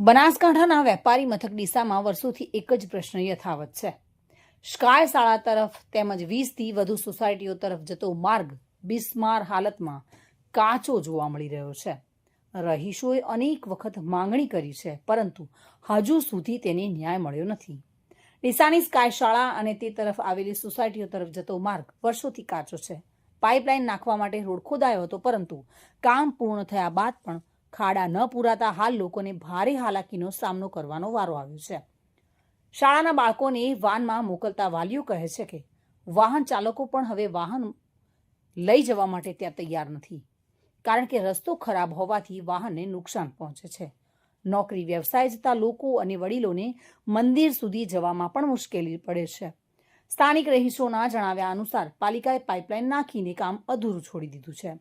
બનાસકાંઠાના વેપારી મથક ડીસામાં વર્ષોથી એક જ પ્રશ્ન યથાવત છે. સ્કાય શાળા તરફ તેમજ વીસથી વધુ સોસાયટીઓ તરફ જતો માર્ગ બિસ્માર હાલતમાં કાચો જોવા મળી રહ્યો છે. રહીશોએ અનેક વખત માંગણી કરી છે, પરંતુ હજુ સુધી તેને ન્યાય મળ્યો નથી. ડીસાની સ્કાય શાળા અને તે તરફ આવેલી સોસાયટીઓ તરફ જતો માર્ગ વર્ષોથી કાચો છે. પાઇપલાઇન નાખવા માટે રોડ ખોદાયો હતો, પરંતુ કામ પૂર્ણ થયા બાદ પણ ખાડા ન પૂરાતા હાલ લોકોને ભારે હાલાકીનો સામનો કરવાનો વારો આવ્યો છે. શાળાના બાળકોને વાનમાં મોકલતા વાલીઓ કહે છે કે, વાહન ચાલકો પણ હવે વાહન લઈ જવા માટે ત્યાં તૈયાર નથી. કારણ કે રસ્તો ખરાબ હોવાથી વાહનને નુકસાન પહોંચે છે. નોકરી વ્યવસાય જતા લોકો અને વડીલોને મંદિર સુધી જવામાં પણ મુશ્કેલી પડે છે. સ્થાનિક રહીશોના જણાવ્યા અનુસાર પાલિકાએ પાઇપલાઇન નાખીને કામ અધૂરું છોડી દીધું છે.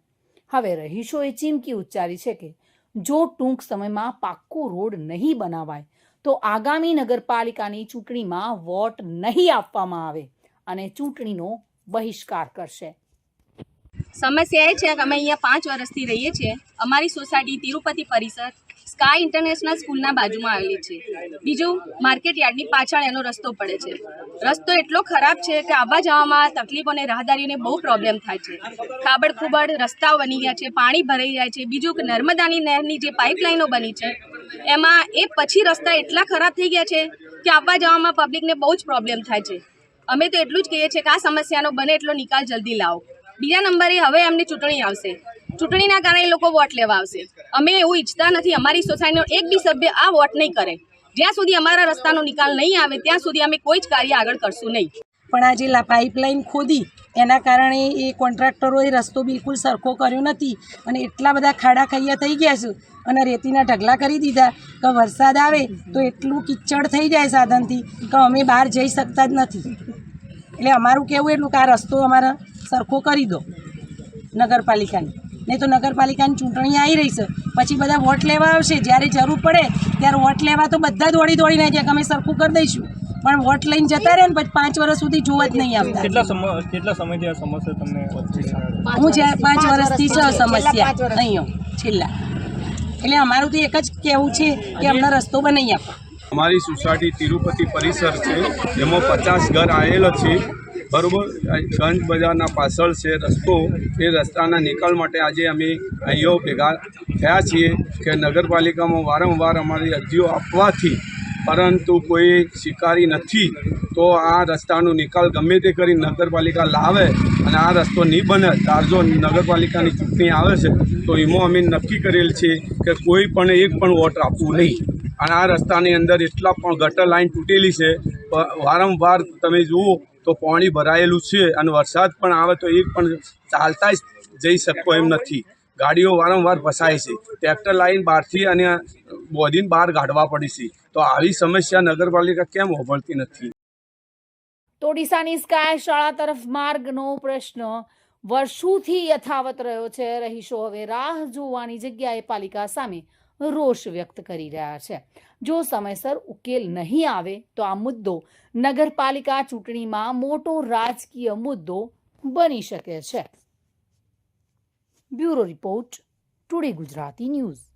હવે રહીશોએ ચીમકી ઉચ્ચારી છે કે જો ટૂંક સમયમાં પાક્કો રોડ નહીં બનાવાય, તો આગામી નગરપાલિકાની ચૂંટણીમાં વોટ નહીં આપવામાં આવે અને ચૂંટણીનો બહિષ્કાર કરશે. સમસ્યા એ છે કે અમે અહીંયા પાંચ વર્ષથી રહીએ છીએ. અમારી સોસાયટી તિરુપતિ પરિસર સ્કાય ઇન્ટરનેશનલ સ્કૂલના બાજુમાં આવેલી છે. બીજું માર્કેટ યાર્ડની પાછળ એનો રસ્તો પડે છે. રસ્તો એટલો ખરાબ છે કે આવવા જવામાં તકલીફ અને રાહદારીઓને બહુ પ્રોબ્લેમ થાય છે. ખાબડ ખુબડ રસ્તાઓ બની ગયા છે, પાણી ભરાઈ જાય છે. બીજું કે નર્મદાની નહેરની જે પાઇપલાઇનો બની છે, એમાં એ પછી રસ્તા એટલા ખરાબ થઈ ગયા છે કે આવવા જવામાં પબ્લિકને બહુ જ પ્રોબ્લેમ થાય છે. અમે તો એટલું જ કહીએ છીએ કે આ સમસ્યાનો બને એટલો નિકાલ જલ્દી લાવો. બીજા નંબરે હવે એમની ચૂંટણી આવશે. ચૂંટણીના કારણે લોકો વોટ લેવા આવશે. અમે એવું ઈચ્છતા નથી અમારી સોસાયટીનો એક બી સભ્ય આ વોટ નહીં કરે. જ્યાં સુધી અમારા રસ્તાનો નિકાલ નહીં આવે, ત્યાં સુધી અમે કોઈ જ કાર્ય આગળ કરશું નહીં. પણ આ જે પાઇપલાઇન ખોદી, એના કારણે એ કોન્ટ્રાક્ટરોએ રસ્તો બિલકુલ સરખો કર્યો નથી અને એટલા બધા ખાડા ખૈયા થઈ ગયા છે અને રેતીના ઢગલા કરી દીધા. કે વરસાદ આવે તો એટલું કિચડ થઈ જાય સાધનથી કે અમે બહાર જઈ શકતા જ નથી. એટલે અમારું કહેવું એટલું કે આ રસ્તો અમારા સરખો કરી દો નગરપાલિકાની. નહીં તો નગરપાલિકાની ચૂંટણી આવી રહી છે. પછી બધા વોટ લેવા આવશે. જ્યારે જરૂર પડે ત્યારે વોટ લેવા તો બધા દોડી દોડીને જાય કે અમે સરખું કરી દઈશું. પણ વોટ લઈને જતા રહે ને પછી પાંચ વર્ષ સુધી જોવા જ નહીં આવતા. કેટલા સમય કેટલા સમયથી આ સમસ્યા તમને હું જ્યાં પાંચ વર્ષથી છે સમસ્યા અહીંયા છેલ્લા. એટલે અમારું તો એક જ કહેવું છે કે અમને રસ્તો બનાવી આપો. અમારી સોસાયટી તિરુપતિ પરિસર છે. જેમાં પચાસ ઘર આવેલો છે. બરોબર? ગંજ બજારના પાછળ છે રસ્તો. એ રસ્તાના નિકાલ માટે આજે અમે અહીંયો ભેગા થયા છીએ કે નગરપાલિકામાં વારંવાર અમારી અરજીઓ આપવાથી, પરંતુ કોઈ સ્વીકારી નથી. તો આ રસ્તાનો નિકાલ ગમે તે કરી નગરપાલિકા લાવે અને આ રસ્તો નહીં બને ત્યાર જો નગરપાલિકાની ચૂંટણી આવે છે, તો એમાં અમે નક્કી કરેલ છે કે કોઈ પણ એક પણ વોટ આપવું નહીં. અને આ રસ્તાની અંદર એટલા પણ ગટર લાઈન તૂટેલી છે. વારંવાર તમે જુઓ તો પાણી ભરાયેલું છે અને વરસાદ પણ આવે તો એ પણ ચાલતા જ જઈ શકો એમ નથી. ગાડીઓ વારંવાર ફસાય છે. ટ્રેક્ટર લાઈન બહારથી અને બોધીને બહાર કાઢવા પડી છે. તો આવી સમસ્યા નગરપાલિકા કેમ હોભળતી નથી? તો ડીસાની સ્કાય શાળા તરફ માર્ગનો પ્રશ્ન. વર્ષોથી યથાવત રહ્યો છે. રહીશો હવે રાહ જોવાની જગ્યાએ પાલિકા સામે રોષ વ્યક્ત કરી રહ્યા છે. જો સમયસર ઉકેલ નહીં આવે તો આ મુદ્દો નગરપાલિકા ચૂંટણીમાં મોટો રાજકીય મુદ્દો બની શકે છે. Bureau report today Gujarati news.